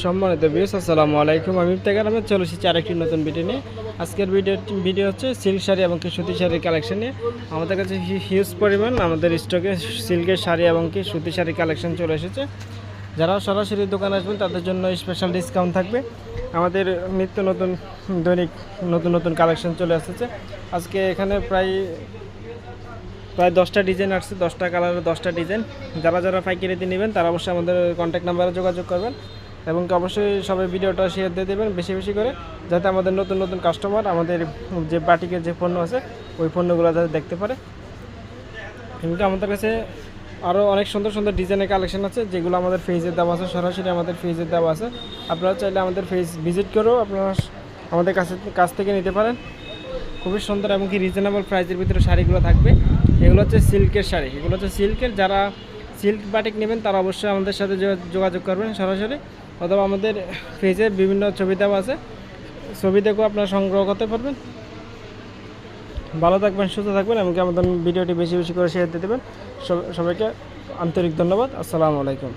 সম্মানিত বিয়স আসসালামু আলাইকুম। আমি ইফতেখার আহমেদ, চলে এসেছি আরেকটি নতুন ভিডিও নিয়ে। আজকের ভিডিও ভিডিও হচ্ছে সিল্ক শাড়ি এবং কি সুতি শাড়ির কালেকশন নিয়ে। আমাদের কাছে হিউজ পরিমাণ আমাদের স্টকে সিল্কের শাড়ি এবং কি সুতি শাড়ি কালেকশন চলে এসেছে। যারা সরাসরি দোকানে আসবেন, তাদের জন্য স্পেশাল ডিসকাউন্ট থাকবে। আমাদের নিত্য নতুন দৈনিক নতুন নতুন কালেকশন চলে এসেছে। আজকে এখানে প্রায় প্রায় দশটা ডিজাইন আসছে। দশটা কালারের দশটা ডিজাইন যারা যারা পাইকারিতে নেবেন, তারা অবশ্যই আমাদের কন্ট্যাক্ট নাম্বারে যোগাযোগ করবেন। এবং অবশ্যই সবাই ভিডিওটা শেয়ার দিয়ে দেবেন বেশি বেশি করে, যাতে আমাদের নতুন নতুন কাস্টমার আমাদের যে বাটিকের যে পণ্য আছে, ওই পণ্যগুলো যাতে দেখতে পারে। কিন্তু আমাদের কাছে আরও অনেক সুন্দর সুন্দর ডিজাইনের কালেকশন আছে, যেগুলো আমাদের ফেজের দেওয়া আছে, সরাসরি আমাদের ফেজের দেওয়া আছে। আপনারা চাইলে আমাদের ফেজ ভিজিট করেও আপনারা আমাদের কাছে, কাছ থেকে নিতে পারেন। খুবই সুন্দর এবং কি রিজনেবল প্রাইসের ভিতরে শাড়িগুলো থাকবে। এগুলো হচ্ছে সিল্কের শাড়ি। এগুলো হচ্ছে সিল্কের, যারা সিল্ক বাটিক নেবেন, তারা অবশ্যই আমাদের সাথে যোগাযোগ করবেন সরাসরি। অথবা আমাদের ফেসে বিভিন্ন ছবি দেওয়া আছে। ছবি দেখেও আপনারা সংগ্রহ করতে পারবেন। ভালো থাকবেন, সুস্থ থাকবেন এমনকি আমাদের ভিডিওটি বেশি বেশি করে শেয়ার দিতে দেবেন। সব- সবাইকে আন্তরিক ধন্যবাদ। আসসালামু আলাইকুম।